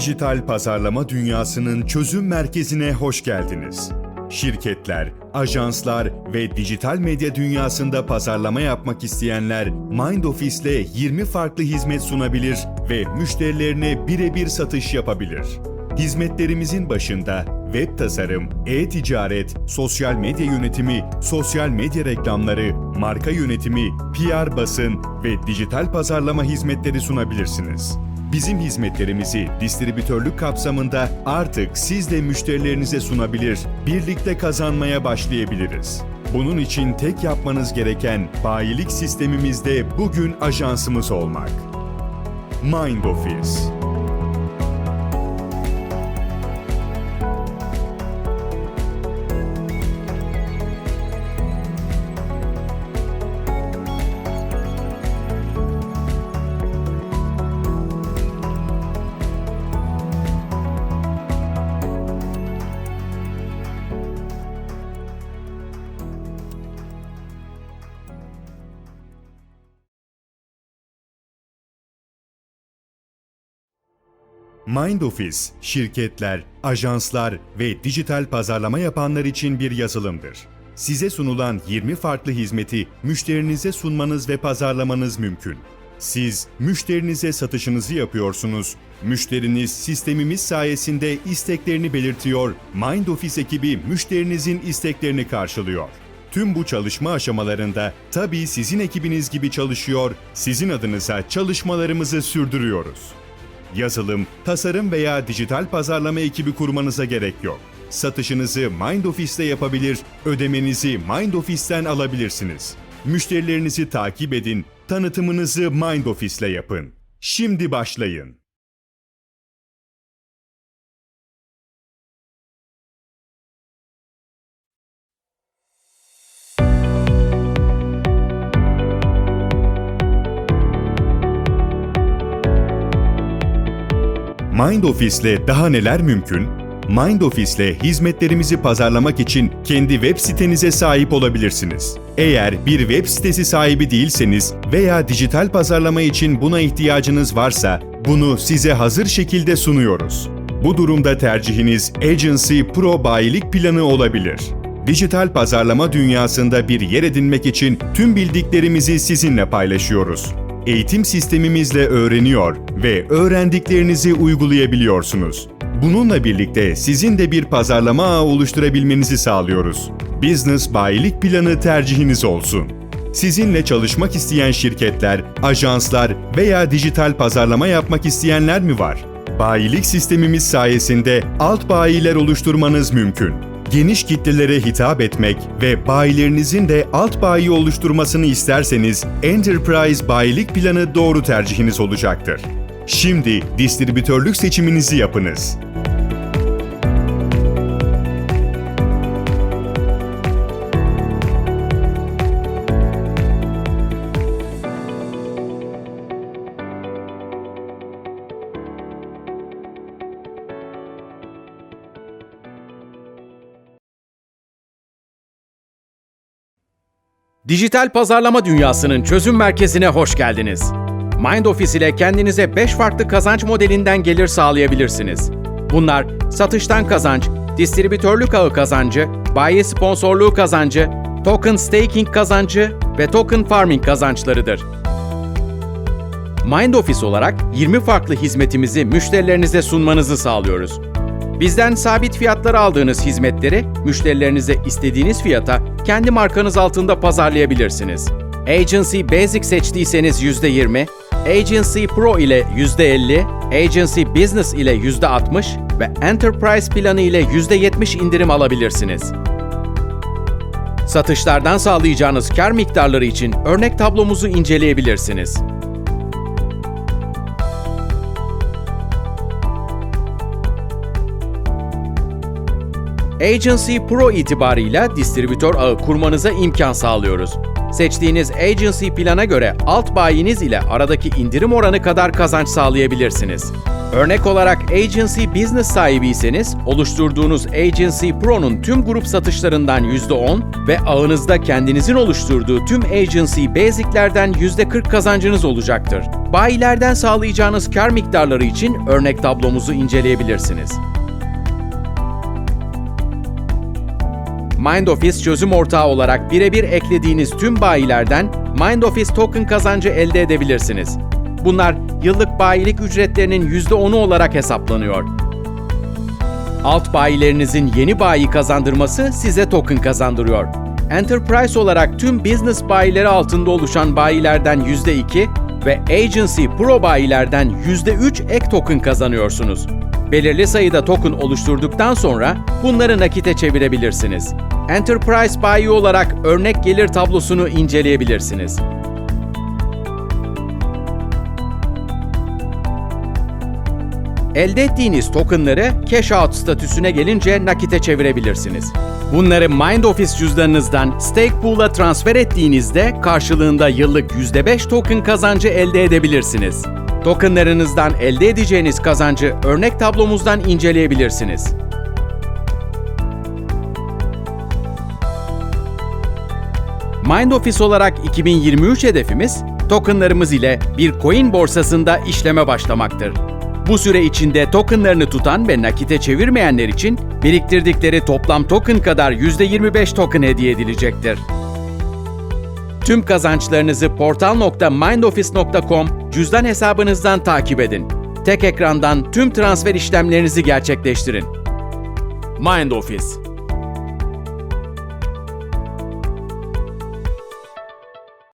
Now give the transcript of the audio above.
Dijital pazarlama dünyasının çözüm merkezine hoş geldiniz. Şirketler, ajanslar ve dijital medya dünyasında pazarlama yapmak isteyenler Mind Office ile 20 farklı hizmet sunabilir ve müşterilerine birebir satış yapabilir. Hizmetlerimizin başında web tasarım, e-ticaret, sosyal medya yönetimi, sosyal medya reklamları, marka yönetimi, PR basın ve dijital pazarlama hizmetleri sunabilirsiniz. Bizim hizmetlerimizi distribütörlük kapsamında artık siz de müşterilerinize sunabilir, birlikte kazanmaya başlayabiliriz. Bunun için tek yapmanız gereken bayilik sistemimizde bugün ajansımız olmak. Mind Office Mind Office, şirketler, ajanslar ve dijital pazarlama yapanlar için bir yazılımdır. Size sunulan 20 farklı hizmeti müşterinize sunmanız ve pazarlamanız mümkün. Siz müşterinize satışınızı yapıyorsunuz. Müşteriniz sistemimiz sayesinde isteklerini belirtiyor. Mind Office ekibi müşterinizin isteklerini karşılıyor. Tüm bu çalışma aşamalarında tabii sizin ekibiniz gibi çalışıyor, sizin adınıza çalışmalarımızı sürdürüyoruz. Yazılım, tasarım veya dijital pazarlama ekibi kurmanıza gerek yok. Satışınızı Mind Office'te yapabilir, ödemenizi Mind Office'ten alabilirsiniz. Müşterilerinizi takip edin, tanıtımınızı Mind Office'le yapın. Şimdi başlayın. Mind Office ile daha neler mümkün? Mind Office ile hizmetlerimizi pazarlamak için kendi web sitenize sahip olabilirsiniz. Eğer bir web sitesi sahibi değilseniz veya dijital pazarlama için buna ihtiyacınız varsa bunu size hazır şekilde sunuyoruz. Bu durumda tercihiniz Agency Pro bayilik planı olabilir. Dijital pazarlama dünyasında bir yer edinmek için tüm bildiklerimizi sizinle paylaşıyoruz eğitim sistemimizle öğreniyor ve öğrendiklerinizi uygulayabiliyorsunuz. Bununla birlikte sizin de bir pazarlama ağı oluşturabilmenizi sağlıyoruz. Business bayilik planı tercihiniz olsun. Sizinle çalışmak isteyen şirketler, ajanslar veya dijital pazarlama yapmak isteyenler mi var? Bayilik sistemimiz sayesinde alt bayiler oluşturmanız mümkün geniş kitlelere hitap etmek ve bayilerinizin de alt bayi oluşturmasını isterseniz Enterprise bayilik planı doğru tercihiniz olacaktır. Şimdi distribütörlük seçiminizi yapınız. Dijital pazarlama dünyasının çözüm merkezine hoş geldiniz. Mind Office ile kendinize 5 farklı kazanç modelinden gelir sağlayabilirsiniz. Bunlar satıştan kazanç, distribütörlük ağı kazancı, bayi sponsorluğu kazancı, token staking kazancı ve token farming kazançlarıdır. Mind Office olarak 20 farklı hizmetimizi müşterilerinize sunmanızı sağlıyoruz. Bizden sabit fiyatlara aldığınız hizmetleri müşterilerinize istediğiniz fiyata kendi markanız altında pazarlayabilirsiniz. Agency Basic seçtiyseniz %20, Agency Pro ile %50, Agency Business ile %60 ve Enterprise planı ile %70 indirim alabilirsiniz. Satışlardan sağlayacağınız kar miktarları için örnek tablomuzu inceleyebilirsiniz. Agency Pro itibarıyla distribütör ağı kurmanıza imkan sağlıyoruz. Seçtiğiniz agency plana göre alt bayiniz ile aradaki indirim oranı kadar kazanç sağlayabilirsiniz. Örnek olarak Agency Business sahibiyseniz, oluşturduğunuz Agency Pro'nun tüm grup satışlarından %10 ve ağınızda kendinizin oluşturduğu tüm Agency Basic'lerden %40 kazancınız olacaktır. Bayilerden sağlayacağınız kar miktarları için örnek tablomuzu inceleyebilirsiniz. MindOffice çözüm ortağı olarak birebir eklediğiniz tüm bayilerden MindOffice token kazancı elde edebilirsiniz. Bunlar yıllık bayilik ücretlerinin %10'u olarak hesaplanıyor. Alt bayilerinizin yeni bayi kazandırması size token kazandırıyor. Enterprise olarak tüm business bayileri altında oluşan bayilerden %2 ve Agency Pro bayilerden %3 ek token kazanıyorsunuz. Belirli sayıda token oluşturduktan sonra bunları nakite çevirebilirsiniz. Enterprise bayi olarak örnek gelir tablosunu inceleyebilirsiniz. Elde ettiğiniz tokenları cash out statüsüne gelince nakite çevirebilirsiniz. Bunları Mind Office cüzdanınızdan Stake Pool'a transfer ettiğinizde karşılığında yıllık %5 token kazancı elde edebilirsiniz. Tokenlarınızdan elde edeceğiniz kazancı örnek tablomuzdan inceleyebilirsiniz. Mind Office olarak 2023 hedefimiz tokenlarımız ile bir coin borsasında işleme başlamaktır. Bu süre içinde tokenlarını tutan ve nakite çevirmeyenler için biriktirdikleri toplam token kadar %25 token hediye edilecektir. Tüm kazançlarınızı portal.mindoffice.com cüzdan hesabınızdan takip edin. Tek ekrandan tüm transfer işlemlerinizi gerçekleştirin. Mind Office